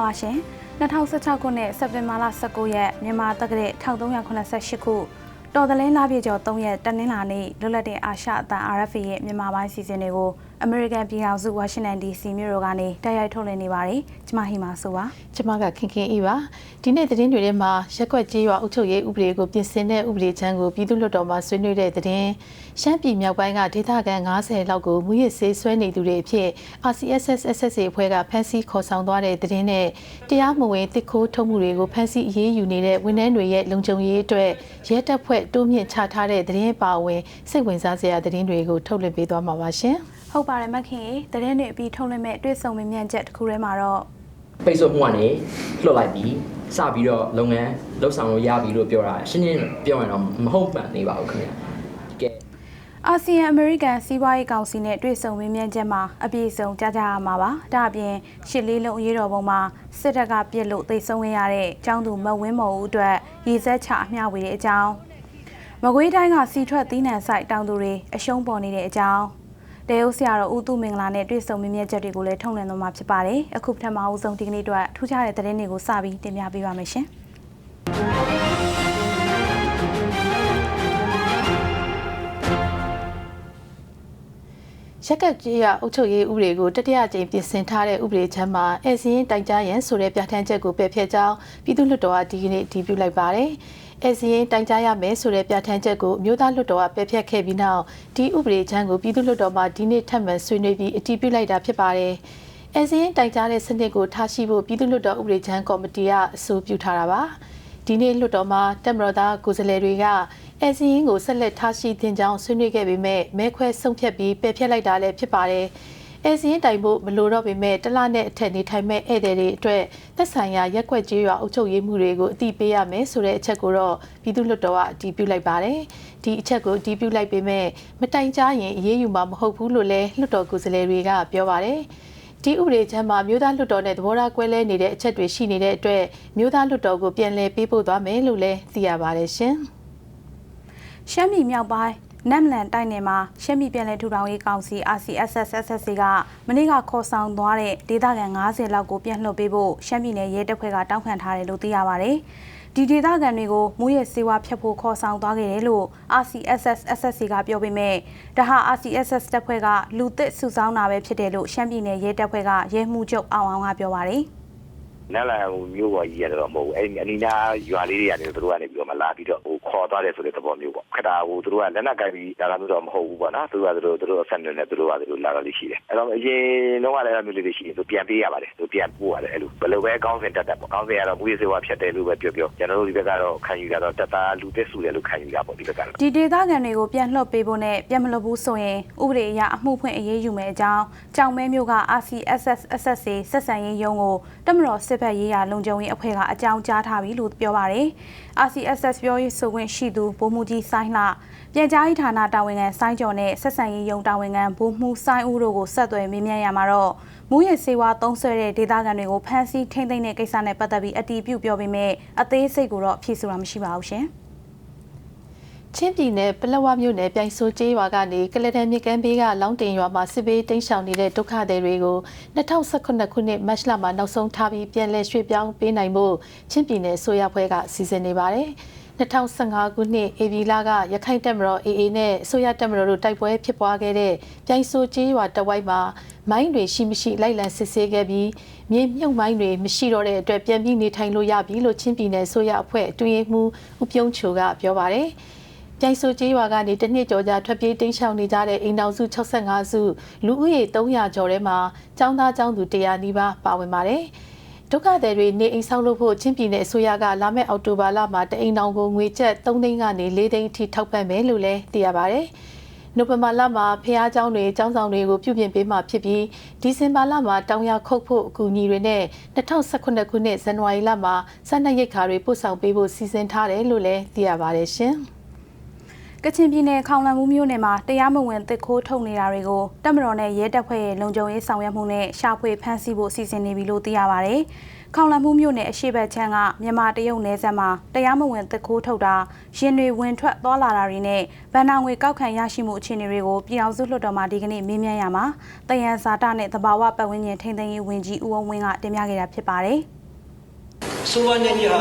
ပါရှင်2016ခုနှစ်စက်တင်ဘာလ19ရက်မြန်မာတက္ကရာ1388ခုတော်သလင်းလာပြည့်ကျော်3ရက်တနင်္လာနေ့လွတ်လပ်တဲ့အာရှအသံ RFA ရဲ့မြန်မာပိုင်းစီစဉ်တွေကို American ပြည်ထောင်စု Washington DC မြို့တော်ကနေတိုက်ရိုက်ထုတ်လွှင့်နေပါတယ်ကျွန်မဟီမာဆိုပါကျမကခင်ခင်အေးပါဒီနေ့သတင်းတွေထဲမှာရက်ကွက်ကြေးရွာအုပ်ချုပ်ရေးဥပဒေကိုပြင်ဆင်တဲ့ဥပဒေချမ်းကိုပြည်သူ့လွှတ်တော်မှာဆွေးနွေးတဲ့သတင်းရှမ်းပြည်မြောက်ပိုင်းကဒေသခံ90လောက်ကိုမူရစ်ဆေးဆွဲနေသူတွေအဖြစ် RCSS SSA အဖွဲ့ကဖမ်းဆီးခေါ်ဆောင်သွားတဲ့သတင်းနဲ့တရားမဝင်တစ်ခိုးထုတ်မှုတွေကိုဖမ်းဆီးအရေးယူနေတဲ့ဝန်ထမ်းတွေရဲ့လုံခြုံရေးအတွက်ရဲတပ်ဖွဲ့တိုးမြင့်ချထားတဲ့သတင်းပါဝင်စိတ်ဝင်စားစရာသတင်းတွေကိုထုတ်လွှင့်ပေးသွားမှာပါရှင် ဟုတ်ပါတယ်မခင်ရေသတင်းတွေအပြီးထုတ်လွှင့်မဲ့တွေ့ဆုံမေးမြန်းချက်တစ်ခုထဲမှာတော့ပိတ်ဆို့မှုကနေလွှတ်လိုက်ပြီးစပြီးတော့လုပ်ငန်းလှုပ်ဆောင်လို့ရပြီလို့ပြောတာရှင်းရှင်းပြောရင်တော့မဟုတ်မှန်နေပါဘူးခင်ဗျာကဲအာဆီယံအမေရိကန်စီးပွားရေးကောင်စီနဲ့တွေ့ဆုံမေးမြန်းချက်မှာအပြည့်အစုံကြားကြရမှာပါဒါအပြင်ရှစ်လေးလုံးအရေးတော်ပုံမှာစစ်တပ်ကပြစ်လို့သိမ်းဆုံးခဲ့ရတဲ့ចောင်းသူမဝင်းမော်ဦးအတွက်ရေစက်ချအမျှဝေတဲ့အကြောင်းမကွေးတိုင်းကစီထွက်သီးနှံဆိုင်တောင်သူတွေအရှုံးပေါ်နေတဲ့အကြောင်း တေယုတ်ဆရာတော်ဦးသူမင်္ဂလာနဲ့တွေ့ဆုံမေးမြန်းချက်တွေကိုလည်းထုံလွှင့်သွားမှာဖြစ်ပါတယ်အခုပထမအဦးဆုံးဒီကနေ့အတွက်ထူးခြားတဲ့သတင်းတွေကိုစပြီးတင်ပြပေးပါမယ်ရှင်ရက်ကက်ကြီးရအုပ်ချုပ်ရေးဥပဒေကိုတတိယကြိမ်ပြင်ဆင်ထားတဲ့ဥပဒေချမ်းမှာအဲစင်းတိုင်ကြားရန်ဆိုတဲ့ပြဋ္ဌာန်းချက်ကိုပယ်ဖျက်ကြောင်းပြည်သူ့လွှတ်တော်ကဒီကနေ့တည်ပြုလိုက်ပါတယ်။ အဲစင်းတိုင်ကြားရမယ်ဆိုတဲ့ပြဋ္ဌာန်းချက်ကိုအမျိုးသားလွှတ်တော်ကပယ်ဖျက်ခဲ့ပြီးနောက်ဒီဥပဒေချမ်းကိုပြည်သူ့လွှတ်တော်မှာဒီနေ့ထပ်မံဆွေးနွေးပြီးအတည်ပြုလိုက်တာဖြစ်ပါတယ်။အဲစင်းတိုင်ကြားတဲ့စနစ်ကိုထားရှိဖို့ပြည်သူ့လွှတ်တော်ဥပဒေချမ်းကော်မတီကအဆိုပြုထားတာပါ။ဒီနေ့လွှတ်တော်မှာတက်မတော်သားကိုယ်စားလှယ်တွေကအဲစီရင်ကိုဆက်လက်ထားရှိတင်ကြောင်းဆွေးနွေးခဲ့ပေမဲ့မဲခွဲဆုံးဖြတ်ပြီးပယ်ဖျက်လိုက်တာလည်းဖြစ်ပါတယ်။ အဲစီရင်တိုင်ဖို့မလိုတော့ပေမဲ့တလနဲ့အထက်နေထိုင်မဲ့ဧည့်သည်တွေအတွက်သက်ဆိုင်ရာရက်ွက်ကြေးရွာအုပ်ချုပ်ရေးမှုတွေကိုအတိပေးရမယ်ဆိုတဲ့အချက်ကိုတော့ပြည်သူ့လွှတ်တော်ကအတည်ပြုလိုက်ပါတယ်။ဒီအချက်ကိုအတည်ပြုလိုက်ပေမဲ့မတိုင်ကြားရင်အရေးယူမှာမဟုတ်ဘူးလို့လည်းလွှတ်တော်ကိုယ်စားလှယ်တွေကပြောပါတယ်။ဒီဥပဒေချမ်းမှာမြို့သားလွှတ်တော်နဲ့သဘောထားကွဲလဲနေတဲ့အချက်တွေရှိနေတဲ့အတွက်မြို့သားလွှတ်တော်ကိုပြန်လည်ပေးပို့သွားမယ်လို့လည်းသိရပါတယ်ရှင်။ရှမ်းပြည်မြောက်ပိုင်း နမ်လန်တိုင်းနယ်မှာရှမ်းပြည်ပြည်လဲထူထောင်ရေးကောင်စီ RCSS/SSC ကမနေ့ကခေါ်ဆောင်သွားတဲ့ဒေသခံ90လောက်ကိုပြန်လွှတ်ပေးဖို့ရှမ်းပြည်နယ်ရဲတပ်ဖွဲ့ကတောင်းခံထားတယ်လို့သိရပါဗျ။ဒီဒေသခံတွေကိုမူရစေဝါဖြတ်ဖို့ခေါ်ဆောင်သွားခဲ့တယ်လို့ RCSS/SSC ကပြောပေမဲ့ဒါဟာ RCSS တပ်ဖွဲ့ကလူသစ်စုဆောင်းတာပဲဖြစ်တယ်လို့ရှမ်းပြည်နယ်ရဲတပ်ဖွဲ့ကရဲမှုချုပ်အောင်အောင်ကပြောပါတယ်။ နက်လာဟိုမျိုးပေါ်ကြီးရတယ်တော့မဟုတ်ဘူးအဲ့ဒီအနီးနားရွာလေးတွေကနေသူတို့ကနေပြီးတော့မလာပြီးတော့ဟိုခေါ်သွားတယ်ဆိုတဲ့သဘောမျိုးပေါ့ခက်တာဟိုသူတို့ကလက်နက်ကိုင်ပြီးလာတာမျိုးတော့မဟုတ်ဘူးပေါ့နော်သူကသူတို့သူတို့ဆက်နေတယ်သူတို့ကသူတို့လာတော့လေးရှိတယ်အဲ့တော့အရင်တော့ကလည်းအဲ့လိုမျိုးလေးတွေရှိတယ်သူပြန်ပေးရပါတယ်သူပြန်ပို့ရတယ်အဲ့လိုဘယ်လိုပဲကောင်းစင်တက်တက်ပေါ့ကောင်းစင်ကတော့မူရစေဝါဖြတ်တယ်လို့ပဲပြောပြောကျွန်တော်တို့ဒီဘက်ကတော့ခံယူရတော့တက်တာလူသက်စုတယ်လို့ခံယူရပေါ့ဒီဘက်ကတော့ဒီဒေသခံတွေကိုပြန်လှုပ်ပေးဖို့နဲ့ပြန်မလှုပ်ဘူးဆိုရင်ဥပဒေအရအမှုဖွင့်အရေးယူမယ်အကြောင်းကြောင်မဲမျိုးက RCSS SSC ဆက်ဆံရေးရုံးကိုတမတော်စစ်ဘက်ရေးရာလုံခြုံရေးအဖွဲ့ကအကြောင်းကြားထားပြီလို့ပြောပါတယ်။ RCSS ပြောရေးဆိုခွင့်ရှိသူဗိုလ်မှူးကြီးဆိုင်းလှပြန်ကြားရေးဌာနတာဝန်ခံဆိုင်းကျော်နဲ့ဆက်ဆံရေးရုံးတာဝန်ခံဗိုလ်မှူးဆိုင်းဦးတို့ကိုဆက်သွယ်မေးမြန်းရမှာတော့မူရစေဝါသုံးဆွဲတဲ့ဒေသခံတွေကိုဖမ်းဆီးထိန်းသိမ်းတဲ့ကိစ္စနဲ့ပတ်သက်ပြီးအတီးပြုတ်ပြောပေမဲ့အသေးစိတ်ကိုတော့ဖြေဆိုတာမရှိပါဘူးရှင်။ ချင်းပြည်နယ်ပလက်ဝမြို့နယ်ပြိုင်စိုးကျေးရွာကနေကလတန်မြကန်းဘေးကလောင်းတင်ရွာမှာစစ်ဘေးတိမ်းရှောင်နေတဲ့ဒုက္ခသည်တွေကို2018ခုနှစ်မတ်လမှာနောက်ဆုံးထားပြီးပြန်လည်ရွှေ့ပြောင်းပေးနိုင်ဖို့ချင်းပြည်နယ်ဆိုရဖွဲ့ကစီစဉ်နေပါတယ်။2015ခုနှစ်ဧပြီလကရခိုင်တပ်မတော် AA နဲ့ဆိုရတပ်မတော်တို့တိုက်ပွဲဖြစ်ပွားခဲ့တဲ့ပြိုင်စိုးကျေးရွာတဝိုက်မှာမိုင်းတွေရှိမရှိလိုက်လံစစ်ဆေးခဲ့ပြီးမြေမြုပ်မိုင်းတွေမရှိတော့တဲ့အတွက်ပြန်ပြီးနေထိုင်လို့ရပြီလို့ချင်းပြည်နယ်ဆိုရအဖွဲ့အတွင်းမှုဦးပြုံးချိုကပြောပါတယ်။ ပြိုင်ဆိုကျေးရွာကနေတစ်နှစ်ကျော်ကြာထွက်ပြေးတိမ်းရှောင်နေကြတဲ့အိမ်တော်စု65စုလူဦးရေ300ကျော်ထဲမှာចောင်းသားចောင်းသူ100နီးပါးပါဝင်ပါတယ်ဒုက္ခသည်တွေနေအိမ်ဆောက်လုပ်ဖို့ချင်းပြည်နယ်အစိုးရကလာမယ့်အောက်တိုဘာလမှာတအိမ်တော်ကိုငွေကျပ်3သိန်းကနေ4သိန်းထိထောက်ပံ့မယ်လို့လည်းသိရပါဗျ။နိုဝင်ဘာလမှာဖះเจ้าတွေเจ้าဆောင်တွေကိုပြုပြင်ပေးမှာဖြစ်ပြီးဒီဇင်ဘာလမှာတောင်ရခုတ်ဖို့အကူအညီတွေနဲ့2019ခုနှစ်ဇန်နဝါရီလမှာစက်နှက်ရိတ်ခါတွေပို့ဆောင်ပေးဖို့စီစဉ်ထားတယ်လို့လည်းသိရပါဗျရှင်။ ကချင်ပြည်နယ်ခေါင်လန်မှုမြို့နယ်မှာတရားမဝင်တစ်ခိုးထုတ်နေတာတွေကိုတပ်မတော်နဲ့ရဲတပ်ဖွဲ့ရဲ့လုံခြုံရေးဆောင်ရွက်မှုနဲ့ရှာဖွေဖမ်းဆီးဖို့စီစဉ်နေပြီလို့သိရပါဗျ။ခေါင်လန်မှုမြို့နယ်အရှိတ်ဘက်ချမ်းကမြန်မာတရုတ်နယ်စပ်မှာတရားမဝင်တစ်ခိုးထုတ်တာရင်တွေဝင်ထွက်သွားလာတာတွေနဲ့ဗန်နာငွေကောက်ခံရရှိမှုအခြေအနေတွေကိုပြည်အောင်စုလွှတ်တော်မှာဒီကနေ့မေးမြန်းရမှာတယန်ဇာတာနဲ့သဘာဝပတ်ဝန်းကျင်ထိန်းသိမ်းရေးဝန်ကြီးဦးအောင်ဝင်းကတင်ပြခဲ့တာဖြစ်ပါတယ်။ဆိုပါနေကြီးဟာ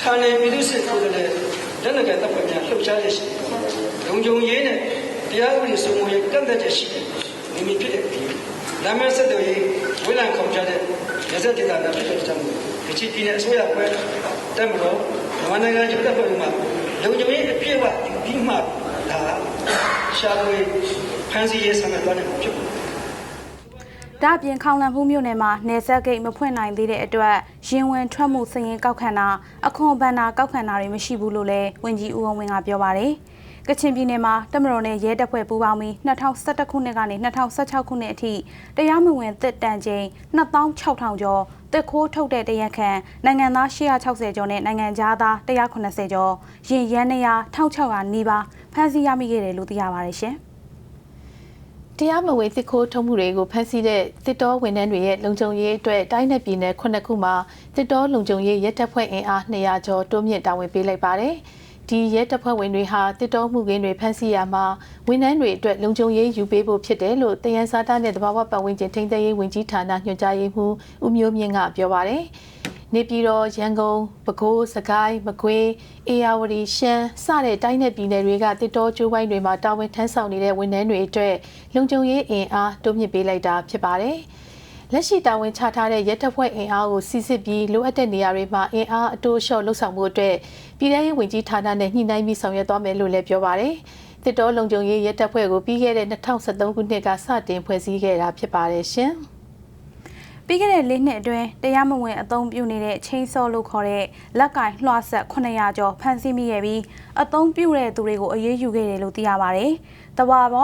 ဌာနေပြည်သူ့စစ်ကိုယ်စားလှယ် လက်နက်ကတပ်ဖွဲ့များလှုပ်ရှားရရှိလုံခြုံရေးနဲ့တရားဥပဒေစိုးမိုးရေးကန့်သက်ချက်ရှိတယ်မိမိဖြစ်တဲ့အပြင်နာမည်ဆက်သွယ်ရေးဝိလံခေါကြတဲ့ရစက်ဒေသများဖြစ်တဲ့ကြောင့်ဒီချီပြည်နယ်အစိုးရအဖွဲ့တက်မတော်မြန်မာနိုင်ငံရုပ်တပ်ဖွဲ့မှလုံခြုံရေးအပြည့်အဝပြီးမှဒါရှာဖွေဖန်စီရေးဆောင်ရွက်သွားနိုင်မှာဖြစ်ပါတယ် ဒါ့အပြင်ခေါင်လန်မှုမြို့နယ်မှာနေဆက်ဂိတ်မဖွင့်နိုင်သေးတဲ့အတွက်ရင်ဝင်ထွက်မှုစည်ရင်ကောက်ခံတာအခွန်ဘဏ္ဍာကောက်ခံတာတွေမရှိဘူးလို့လည်းဝန်ကြီးဦးအောင်ဝင်းကပြောပါတယ်။ကချင်ပြည်နယ်မှာတမတော်နဲ့ရဲတပ်ဖွဲ့ပူးပေါင်းပြီး2011ခုနှစ်ကနေ2016ခုနှစ်အထိတရားမဝင်တစ်တန်ချိန်2600ကျော်တစ်ခိုးထုတ်တဲ့တရက်ခန့်နိုင်ငံသား860ကျော်နဲ့နိုင်ငံသား180ကျော်ရင်ရန်နေရ1600နီးပါးဖမ်းဆီးရမိခဲ့တယ်လို့သိရပါတယ်ရှင်။ တရားမဝင်တစ်ခိုးထုံးမှုတွေကိုဖမ်းဆီးတဲ့တစ်တော်ဝန်ထမ်းတွေရဲ့လုံခြုံရေးအတွက်တိုင်းနယ်ပြည်နယ်ခုနှစ်ခုမှာတစ်တော်လုံခြုံရေးရဲတပ်ဖွဲ့အင်အား200ကျော်တိုးမြင့်တာဝန်ပေးလိုက်ပါတယ်။ဒီရဲတပ်ဖွဲ့ဝင်တွေဟာတစ်တော်မှုကင်းတွေဖမ်းဆီးရမှာဝန်ထမ်းတွေအတွက်လုံခြုံရေးယူပေးဖို့ဖြစ်တယ်လို့တယန်စာတာနဲ့တဘာဝပတ်ဝန်းကျင်ထိန်းသိမ်းရေးဝန်ကြီးဌာနညွှန်ကြားရေးမှူးဦးမျိုးမြင့်ကပြောပါတယ်။ နေပြည်တော်ရန်ကုန်ပဲခူးစကိုင်းမကွေးအေရဝတီရှမ်းစတဲ့တိုင်းနယ်ပြည်နယ်တွေကတစ်တော်ကျိုးပိုင်းတွေမှာတာဝန်ထမ်းဆောင်နေတဲ့ဝန်ထမ်းတွေအတွက်လုံခြုံရေးအင်အားတိုးမြင့်ပေးလိုက်တာဖြစ်ပါတယ်။လက်ရှိတာဝန်ချထားတဲ့ရဲတပ်ဖွဲ့အင်အားကိုစစ်စစ်ပြီးလိုအပ်တဲ့နေရာတွေမှာအင်အားအတိုးလျှော့လှုပ်ဆောင်မှုအတွက်ပြည်ထောင်ရေးဝန်ကြီးဌာနနဲ့ညှိနှိုင်းပြီးဆောင်ရွက်သွားမယ်လို့လည်းပြောပါတယ်။တစ်တော်လုံခြုံရေးရဲတပ်ဖွဲ့ကိုပြီးခဲ့တဲ့2023ခုနှစ်ကစတင်ဖွဲ့စည်းခဲ့တာဖြစ်ပါတယ်ရှင်။ ပြီးခဲ့တဲ့၄နှစ်အတွင်းတရားမဝင်အသုံးပြုနေတဲ့ချင်းစောလို့ခေါ်တဲ့လက်ကင်လွှဆက်900ကျော်ဖမ်းဆီးမိခဲ့ပြီးအသုံးပြုတဲ့သူတွေကိုအရေးယူခဲ့တယ်လို့သိရပါတယ်။တဘာဝ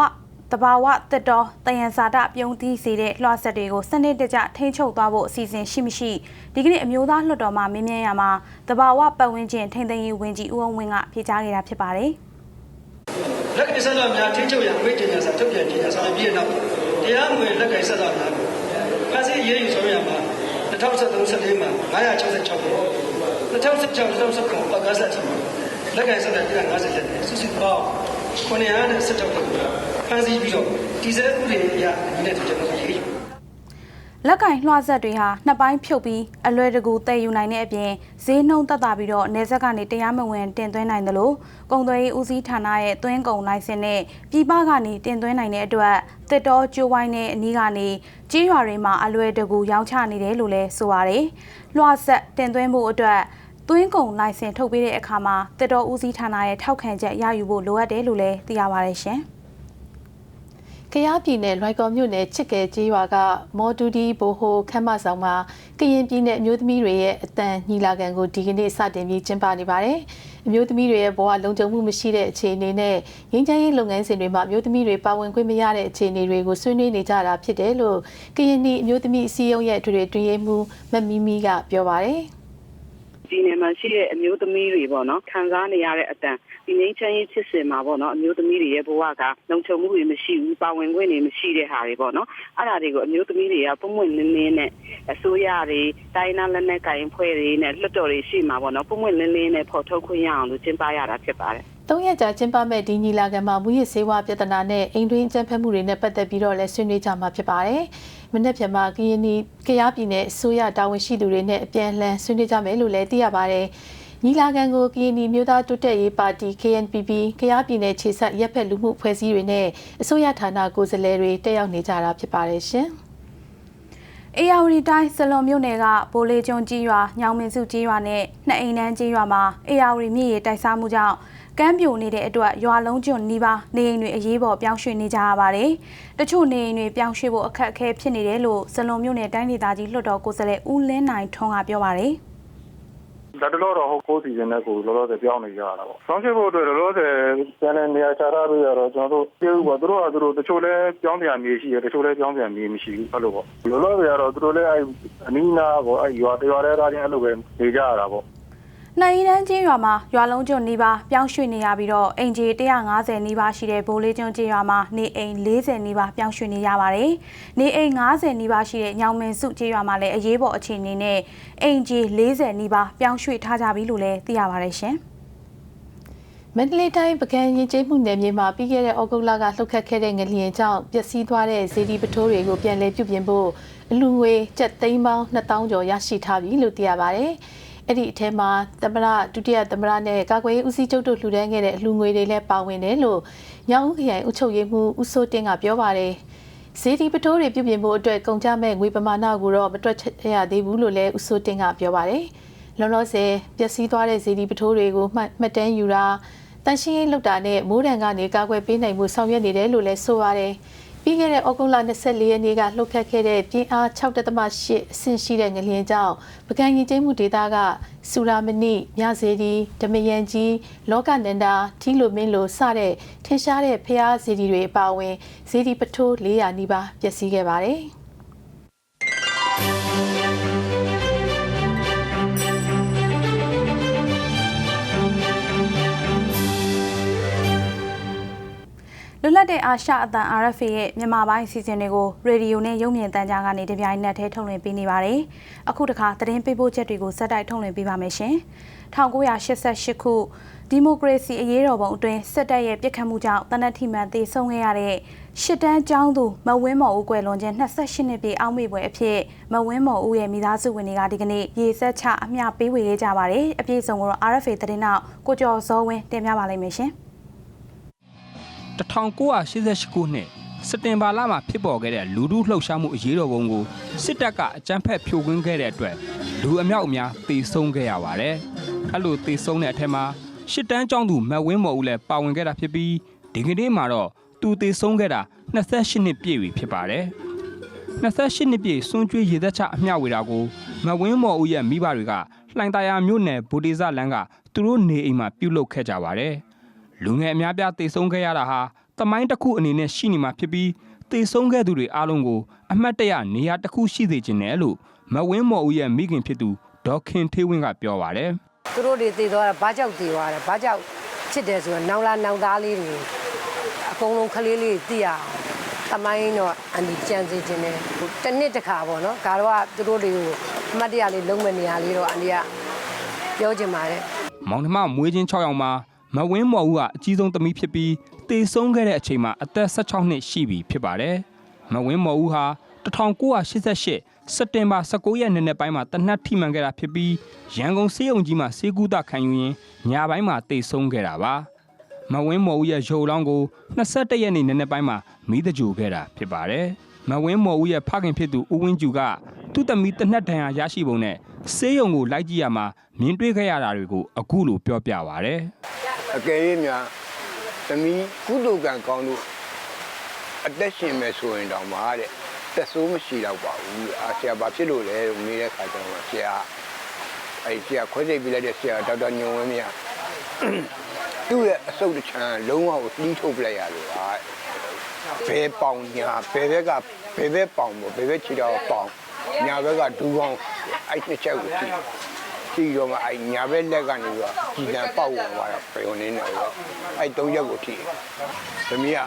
တဘာဝတက်တော်တယန်စာတပြုံးသီးစေတဲ့လွှဆက်တွေကိုစနစ်တကျထိန်းချုပ်သွားဖို့အစီအစဉ်ရှိမရှိဒီကနေ့အမျိုးသားလွှတ်တော်မှာမင်းမြန်းရမှာတဘာဝပတ်ဝန်းကျင်ထိန်းသိမ်းရေးဝန်ကြီးဦးအောင်ဝင်းကဖြေကြားခဲ့တာဖြစ်ပါတယ်။လက်ကင်ဆက်တော်များထိချုပ်ရန်ဝိတ်တင်ညာစာထုတ်ပြန်ခြင်းအဆောင်ပြည့်နောက်တရားမဝင်လက်ကင်ဆက်တော်များကို ဖမ်းဆီးရေးယူဆောင်ရမှာ2023-14မှာ966ကို2016-2019ပတ်ကားဆက်ချီလက်ကင်ဆက်တော်150လက်နဲ့စုစုပေါင်း916ကိုဖမ်းဆီးပြီးတော့ဒီဇယ်ဥပဒေအရဒီနေ့ကျွန်တော်ရေးယူ လက်ကင်လွှဆက်တွေဟာနှစ်ပိုင်းဖြုတ်ပြီးအလွယ်တကူတည်ယူနိုင်တဲ့အပြင်ဈေးနှုန်းတက်တာပြီးတော့နေဆက်ကနေတရားမဝင်တင်သွင်းနိုင်တယ်လို့ကုန်သွယ်ရေးဦးစီးဌာနရဲ့သွင်းကုန်လိုင်စင်နဲ့ပြည်ပကနေတင်သွင်းနိုင်တဲ့အတွက်တစ်တော်ကျိုးဝိုင်းနဲ့အနီးကနေကြေးရွာတွေမှာအလွယ်တကူရောင်းချနေတယ်လို့လည်းဆိုပါတယ်။လွှဆက်တင်သွင်းဖို့အတွက်သွင်းကုန်လိုင်စင်ထုတ်ပေးတဲ့အခါမှာတစ်တော်ဦးစီးဌာနရဲ့ထောက်ခံချက်ရယူဖို့လိုအပ်တယ်လို့လည်းသိရပါတယ်ရှင်။ ကယားပြည်နယ်လွိုင်ကော်မြို့နယ်ချစ်ကဲကျေးရွာကမော်တူဒီဘိုဟိုခမ်းမဆောင်မှာကရင်ပြည်နယ်အမျိုးသမီးတွေရဲ့အတန်ညီလာခံကိုဒီကနေ့စတင်ပြီးကျင်းပနေပါတယ်။အမျိုးသမီးတွေရဲ့ဘဝလုံခြုံမှုမရှိတဲ့အခြေအနေနဲ့ငင်းချမ်းရေးလုပ်ငန်းစဉ်တွေမှာအမျိုးသမီးတွေပါဝင်ခွင့်မရတဲ့အခြေအနေတွေကိုဆွေးနွေးနေကြတာဖြစ်တယ်လို့ကရင်နီအမျိုးသမီးအစည်းအရုံးရဲ့အထွေထွေတွင်ရေးမှူးမမီမီကပြောပါတယ်။ဒီနယ်မှာရှိတဲ့အမျိုးသမီးတွေပေါ့နော်ခံစားနေရတဲ့အတန် ဒီငိမ့်ချမ်းရေးဖြစ်စဉ်မှာပေါ့နော်အမျိုးသမီးတွေရဲ့ဘဝကလုံခြုံမှုတွေမရှိဘူးပါဝင်ခွင့်တွေမရှိတဲ့ဟာတွေပေါ့နော်အဲ့ဒါတွေကိုအမျိုးသမီးတွေကပုံမှန်လင်းလင်းနဲ့အစိုးရတွေတိုင်းနာလက်နက်ကင်ဖွဲ့တွေနဲ့လွှတ်တော်တွေရှိမှာပေါ့နော်ပုံမှန်လင်းလင်းနဲ့ပေါ်ထုတ်ခွင့်ရအောင်လို့ကျင်းပရတာဖြစ်ပါတယ်သုံးရက်ကြာကျင်းပမဲ့ဒီညီလာခံမှာမူရစ်ဆေးဝါးပြဿနာနဲ့အိမ်တွင်းအကြမ်းဖက်မှုတွေနဲ့ပတ်သက်ပြီးတော့လည်းဆွေးနွေးကြမှာဖြစ်ပါတယ်။မနေ့ပြန်မှာကရင်နီကရားပြည်နယ်အစိုးရတာဝန်ရှိသူတွေနဲ့အပြန်အလှန်ဆွေးနွေးကြမယ်လို့လည်းသိရပါတယ်။ ညီလာခံကိုကရင်နီမျိုးသားတိုးတက်ရေးပါတီ KNPP ကရားပြည်နယ်ခြေဆက်ရက်ဖက်လူမှုဖွဲ့စည်းတွေနဲ့အစိုးရဌာနကိုယ်စားလှယ်တွေတက်ရောက်နေကြတာဖြစ်ပါတယ်ရှင်။အေယာဝတီတိုင်းစလွန်မြို့နယ်ကဘိုးလေးကျွန်းကြီးရွာညောင်မင်းစုကြီးရွာနဲ့နှစ်အိမ်တန်းကြီးရွာမှာအေယာဝတီမြစ်ရေတိုက်စားမှုကြောင့်ကမ်းပြိုနေတဲ့အတွက်ရွာလုံးကျွန်းနီးပါးနေအိမ်တွေအရေးပေါ်ပြောင်းရွှေ့နေကြရပါတယ်။တချို့နေအိမ်တွေပြောင်းရွှေ့ဖို့အခက်အခဲဖြစ်နေတယ်လို့စလွန်မြို့နယ်တိုင်းဒေသကြီးလွှတ်တော်ကိုယ်စားလှယ်ဦးလင်းနိုင်ထွန်းကပြောပါတယ်။ ဒါတလို့တော့ဟုတ်ကိုစီစဉ်တဲ့ကိုလောလောဆယ်ပြောင်းနေကြရတာပေါ့။ဆောင်းရှိဖို့အတွက်လောလောဆယ်ကျန်တဲ့နေရာချထားပြီးတော့ကျွန်တော်တို့ပြေဦးပေါ့သူတို့ကသူတို့တချို့လဲပြောင်းပြန်မြေရှိတယ်တချို့လဲပြောင်းပြန်မြေမရှိဘူးအဲ့လိုပေါ့။လောလောဆယ်ကတော့သူတို့လဲအဲ့အနီးနားပေါ့အဲ့ရွာတရွာတဲသားချင်းအဲ့လိုပဲနေကြရတာပေါ့။ နှိုင်းရန်ချင်းရွာမှာရွာလုံးကျွန်းနီးပါးပြောင်းရွှေ့နေရပြီးတော့အင်ဂျီ150နီးပါးရှိတဲ့ဘိုးလေးကျွန်းချင်းရွာမှာနေအိမ်40နီးပါးပြောင်းရွှေ့နေရပါတယ်။နေအိမ်90နီးပါးရှိတဲ့ညောင်မင်းစုချင်းရွာမှာလည်းအရေးပေါ်အခြေအနေနဲ့အင်ဂျီ40နီးပါးပြောင်းရွှေ့ထားကြပြီလို့လည်းသိရပါတယ်ရှင်။မန္တလေးတိုင်းပကံရင်ကျိမှုနယ်မြေမှာပြီးခဲ့တဲ့ဩဂုတ်လကလှုပ်ခတ်ခဲ့တဲ့ငလျင်ကြောင့်ပျက်စီးသွားတဲ့ဇေဒီပထိုးတွေကိုပြန်လည်ပြုပြင်ဖို့အလူငွေကျပ်သိန်းပေါင်း2000ကျော်ရရှိထားပြီလို့သိရပါဗျ။ အဲ့ဒီအထက်မှာသမရဒုတိယသမရနဲ့ကာကွယ်ရေးဦးစီးချုပ်တို့လှူဒန်းခဲ့တဲ့အလူငွေတွေလည်းပါဝင်တယ်လို့ညောင်ဦးခရိုင်အုပ်ချုပ်ရေးမှူးဦးစိုးတင်ကပြောပါတယ်။ဇေဒီပထိုးတွေပြုပြင်ဖို့အတွက်ကုန်ကြမဲ့ငွေပမာဏကိုတော့မတွက်ချက်ရသေးဘူးလို့လည်းဦးစိုးတင်ကပြောပါတယ်။လောလောဆယ်ပျက်စီးသွားတဲ့ဇေဒီပထိုးတွေကိုမှတ်မှတ်တမ်းယူတာတန်ရှင်းရေးလုပ်တာနဲ့မိုးဒဏ်ကနေကာကွယ်ပေးနိုင်မှုဆောင်ရွက်နေတယ်လို့လည်းဆိုပါတယ်။ ပြီးခဲ့တဲ့ဩဂုတ်လ24ရက်နေ့ကလှုပ်ခတ်ခဲ့တဲ့ပြင်းအား6.8အဆင့်ရှိတဲ့ငလျင်ကြောင့်ပကံရင်ကျင်းမှုဒေသကစူရာမဏိမြစေတီဓမယန်ကြီးလောကနန္ဒာထီလိုမင်းလိုစတဲ့ထင်ရှားတဲ့ဖျားစေတီတွေအပါအဝင်စေတီပထိုး400နီးပါးပျက်စီးခဲ့ပါတယ်။ လွတ်လပ်တဲ့အာရှအသံ RFA ရဲ့မြန်မာပိုင်းအစီအစဉ်တွေကိုရေဒီယိုနဲ့ရုပ်မြင်သံကြားကနေတပြိုင်နက်တည်းထုတ်လွှင့်ပေးနေပါတယ်။အခုတခါသတင်းပေးပို့ချက်တွေကိုစက်တိုက်ထုတ်လွှင့်ပေးပါမယ်ရှင်။1988ခုဒီမိုကရေစီအရေးတော်ပုံအတွင်းစစ်တပ်ရဲ့ပြစ်ခတ်မှုကြောင့်တနက်ထိမှန်သေဆုံးခဲ့ရတဲ့ရှစ်တန်းကျောင်းသူမဝင်းမော်ဦးကွယ်လွန်ခြင်း28နှစ်ပြည့်အောက်မေ့ပွဲအဖြစ်မဝင်းမော်ဦးရဲ့မိသားစုဝင်တွေကဒီကနေ့ရေဆက်ချအမျှပေးဝေခဲ့ကြပါတယ်။အပြည့်အစုံကိုတော့ RFA သတင်းနောက်ကိုကျော်စောဝင်းတင်ပြပါလိမ့်မယ်ရှင်။ 1988ခုနှစ်စက်တင်ဘာလမှာဖြစ်ပေါ်ခဲ့တဲ့လူထုလှုပ်ရှားမှုအရေးတော်ပုံကိုစစ်တပ်ကအကြမ်းဖက်ဖြိုခွင်းခဲ့တဲ့အတွက်လူအမြောက်အများတေဆုံးခဲ့ရပါတယ်။အဲ့လိုတေဆုံးတဲ့အထက်မှာရှစ်တန်းကျောင်းသူမတ်ဝင်းမော်ဦးလည်းပါဝင်ခဲ့တာဖြစ်ပြီးဒီကနေ့မှာတော့သူတေဆုံးခဲ့တာ28နှစ်ပြည့်ပြီဖြစ်ပါတယ်။28နှစ်ပြည့်စွန့်ကြွေးရေသက်ချအမျှဝေတာကိုမတ်ဝင်းမော်ဦးရဲ့မိဘတွေကလှိုင်သာယာမြို့နယ်ဗိုလ်တေဇလန်းကသူတို့နေအိမ်မှာပြုလုပ်ခဲ့ကြပါတယ်။ လူငယ်အများပြားတေဆုံးခဲ့ရတာဟာတမိုင်းတစ်ခုအနေနဲ့ရှိနေမှာဖြစ်ပြီးတေဆုံးခဲ့သူတွေအားလုံးကိုအမှတ်တရနေရာတစ်ခုရှိစေခြင်းနဲ့လို့မဝင်းမော်ဦးရဲ့မိခင်ဖြစ်သူဒေါက်ခင်ထေးဝင်းကပြောပါတယ်သူတို့တွေတည်သွားတာဘာကြောက်တည်သွားတယ်ဘာကြောက်ချစ်တယ်ဆိုတော့နောင်လာနောင်သားလေးတွေအကုန်လုံးကလေးလေးတည်ရအောင်တမိုင်းတော့အန်ဒီကြံစီခြင်းနဲ့ဟိုတစ်နှစ်တစ်ခါပေါ့နော်ဒါတော့ကသူတို့တွေကိုအမှတ်တရလေးလုံးမဲ့နေရာလေးတော့အန်ဒီကပြောချင်ပါတယ်။မောင်နှမမွေးချင်း6ယောက်မှာ မဝင်းမော်ဦးကအကြီးဆုံးသမီးဖြစ်ပြီးတေဆုံးခဲ့တဲ့အချိန်မှာအသက်16နှစ်ရှိပြီဖြစ်ပါတယ်။မဝင်းမော်ဦးဟာ1988စက်တင်ဘာ19ရက်နေ့နေ့ပိုင်းမှာတနတ်ထိမှန်ခဲ့တာဖြစ်ပြီးရန်ကုန်စေယုံကြီးမှာစေကူတာခံယူရင်းညပိုင်းမှာတေဆုံးခဲ့တာပါ။မဝင်းမော်ဦးရဲ့ရုပ်လောင်းကို21ရက်နေ့နေ့နေ့ပိုင်းမှာမိသကြိုခဲ့တာဖြစ်ပါတယ်။မဝင်းမော်ဦးရဲ့ဖခင်ဖြစ်သူဦးဝင်းကျူကသူ့သမီးတနက်တန်ရာရရှိပုံနဲ့ဆေးရုံကိုလိုက်ကြည့်ရမှာမြင်တွေ့ခဲ့ရတာတွေကိုအခုလိုပြောပြပါဗျ။ အကယ်၍များသမီးကုတုကံကောင်းလို့အသက်ရှင်မယ်ဆိုရင်တောင်မှတဲ့သက်ဆိုးမရှိတော့ပါဘူးတဲ့အာဆရာဘာဖြစ်လို့လဲလို့မေးတဲ့ခါကျတော့ဆရာအဲ့ဆရာခွဲစိတ်ပြလိုက်တဲ့ဆရာဒေါက်တာညုံဝင်းမြတ်သူ့ရဲ့အဆုတ်တစ်ချမ်းလုံးဝကိုလှီးထုတ်ပလိုက်ရလို့ဟာဘဲပေါင်ညာဘဲဘက်ကဘဲဘက်ပေါင်ပေါ့ဘဲဘက်ခြေတော်ပေါင်ညာဘက်ကဒူးပေါင်းအဲ့နှစ်ချက်ကိုကြည့် ကြည့်တော့မှအဲ့ညာဘက်လက်ကနေပြီးတော့ကြည်တံပေါက်ဝင်သွားတော့ပေုံနေနေတော့အဲ့သုံးချက်ကိုကြည့်သမီးက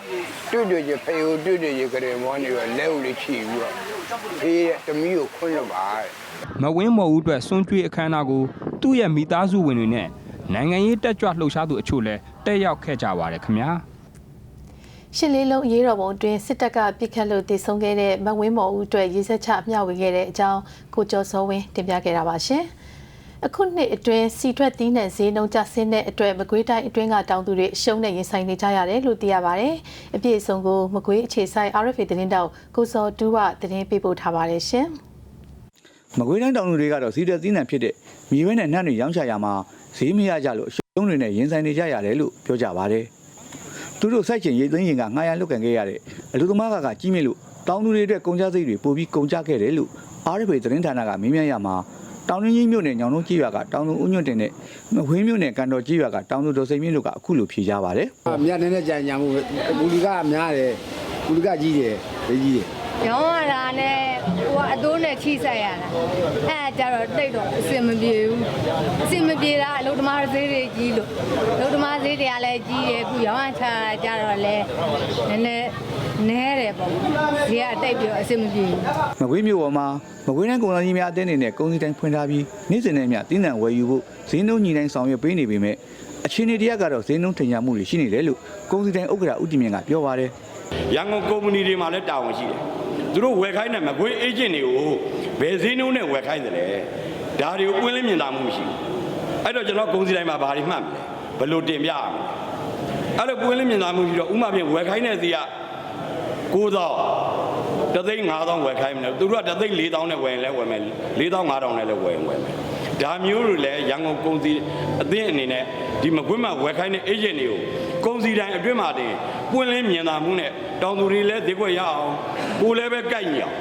တွေ့တွေ့ချင်းဖေကိုတွေ့တွေ့ချင်းကလေးမောင်းနေတော့လက်ဦးလေးချီပြီးတော့ဖေးရဲ့သမီးကိုခွင့်လို့ပါတဲ့မဝင်းမော်ဦးအတွက်စွန့်ကြွေးအခမ်းအနားကိုသူ့ရဲ့မိသားစုဝင်တွေနဲ့နိုင်ငံရေးတက်ကြွလှုပ်ရှားသူအချို့လည်းတက်ရောက်ခဲ့ကြပါတယ်ခင်ဗျာရှစ်လေးလုံးအရေးတော်ပုံအတွင်းစစ်တပ်ကပြစ်ခတ်လို့တည်ဆုံခဲ့တဲ့မဝင်းမော်ဦးအတွက်ရေးဆက်ချအမျှဝေခဲ့တဲ့အကြောင်းကိုကျော်စောဝင်းတင်ပြခဲ့တာပါရှင်။ အခုနှစ်အတွင်းစီထွက်တီးနှံဈေးနှုန်းကျဆင်းတဲ့အတွက်မကွေးတိုင်းအတွင်းကတောင်သူတွေအရှုံးနဲ့ရင်ဆိုင်နေကြရတယ်လို့သိရပါတယ်။အပြည့်အစုံကိုမကွေးအခြေဆိုင် RFA သတင်းတောက်ကိုစောတူးကသတင်းပေးပို့ထားပါတယ်ရှင်။မကွေးတိုင်းတောင်သူတွေကတော့စီးတဲ့သီးနှံဖြစ်တဲ့မြေဝဲနဲ့နှမ်းတွေရောင်းချရမှာဈေးမရကြလို့အရှုံးတွေနဲ့ရင်ဆိုင်နေကြရတယ်လို့ပြောကြပါတယ်။သူတို့စိုက်ချင်ရိတ်သိမ်းရင်ကငှားရမ်းလုတ်ကန်ခဲ့ရတဲ့အလူသမားကကကြီးမြင့်လို့တောင်သူတွေအတွက်ကုန်ကြစိတ်တွေပိုပြီးကုန်ကြခဲ့တယ်လို့ RFA သတင်းဌာနကမေးမြန်းရမှာ တောင်ရင်းကြီးမြို့နယ်ညောင်လုံးကြီးရွာကတောင်သူဦးညွန့်တင်နဲ့မဝင်းမြို့နယ်ကန်တော်ကြီးရွာကတောင်သူဒေါ်စိန်မြင့်တို့ကအခုလိုဖြေကြပါတယ်မြတ်နေတဲ့ကြံညာမှုဘူလီကများတယ်ဘူလီကကြီးတယ်ဘေးကြီးတယ်ရောင်းရတာနဲ့ဟိုကအတိုးနဲ့ချိဆက်ရတာအဲ့ဒါကြတော့တိတ်တော့အစင်မပြေဘူးအစင်မပြေတာအလုပ်သမားဈေးတွေကြီးလို့အလုပ်သမားဈေးတွေကလည်းကြီးတယ်အခုရောင်းချကြတော့လဲနည်းနည်း နဲတယ်ပေါ့ဈေးကအတိတ်ပြီးတော့အဆင်မပြေဘူးမကွေးမြို့ပေါ်မှာမကွေးတိုင်းကုန်စည်ကြီးများအသင်းအနေနဲ့ကုန်စည်တိုင်းဖွင့်ထားပြီးနေ့စဉ်နဲ့မျှတင်းတန်ဝယ်ယူဖို့ဈေးနှုန်းညီတိုင်းဆောင်ရွက်ပေးနေပေမဲ့အခြေအနေတရားကတော့ဈေးနှုန်းထင်ရှားမှုတွေရှိနေတယ်လို့ကုန်စည်တိုင်းဥက္ကဋ္ဌဦးတင်မြင့်ကပြောပါတယ်ရန်ကုန်ကုမ္ပဏီတွေမှာလည်းတာဝန်ရှိတယ်သူတို့ဝယ်ခိုင်းတဲ့မကွေးအေဂျင့်တွေကိုဘယ်ဈေးနှုန်းနဲ့ဝယ်ခိုင်းတယ်လဲဒါတွေကိုပွင့်လင်းမြင်သာမှုမရှိဘူးအဲ့တော့ကျွန်တော်ကုန်စည်တိုင်းမှာဘာတွေမှတ်မလဲဘယ်လိုတင်ပြရမလဲအဲ့လိုပွင့်လင်းမြင်သာမှုရှိတော့ဥမာဖြင့်ဝယ်ခိုင်းတဲ့ဈေးက 9000တသိန်း9000ဝယ်ခိုင်းမလဲသူတို့ကတသိန်း4000နဲ့ဝယ်ရင်လည်းဝယ်မယ်4000 5000နဲ့လည်းဝယ်ရင်ဝယ်မယ်ဒါမျိုးတွေလည်းရန်ကုန်ကုန်စည်အသင်းအနေနဲ့ဒီမကွင်းမှာဝယ်ခိုင်းတဲ့ agent တွေကိုကုန်စည်တိုင်းအတွင်းမှာတင်ပွင့်လင်းမြင်သာမှုနဲ့တောင်သူတွေလည်းဒီကွက်ရအောင်ကိုယ်လည်းပဲကြိုက်ညအောင်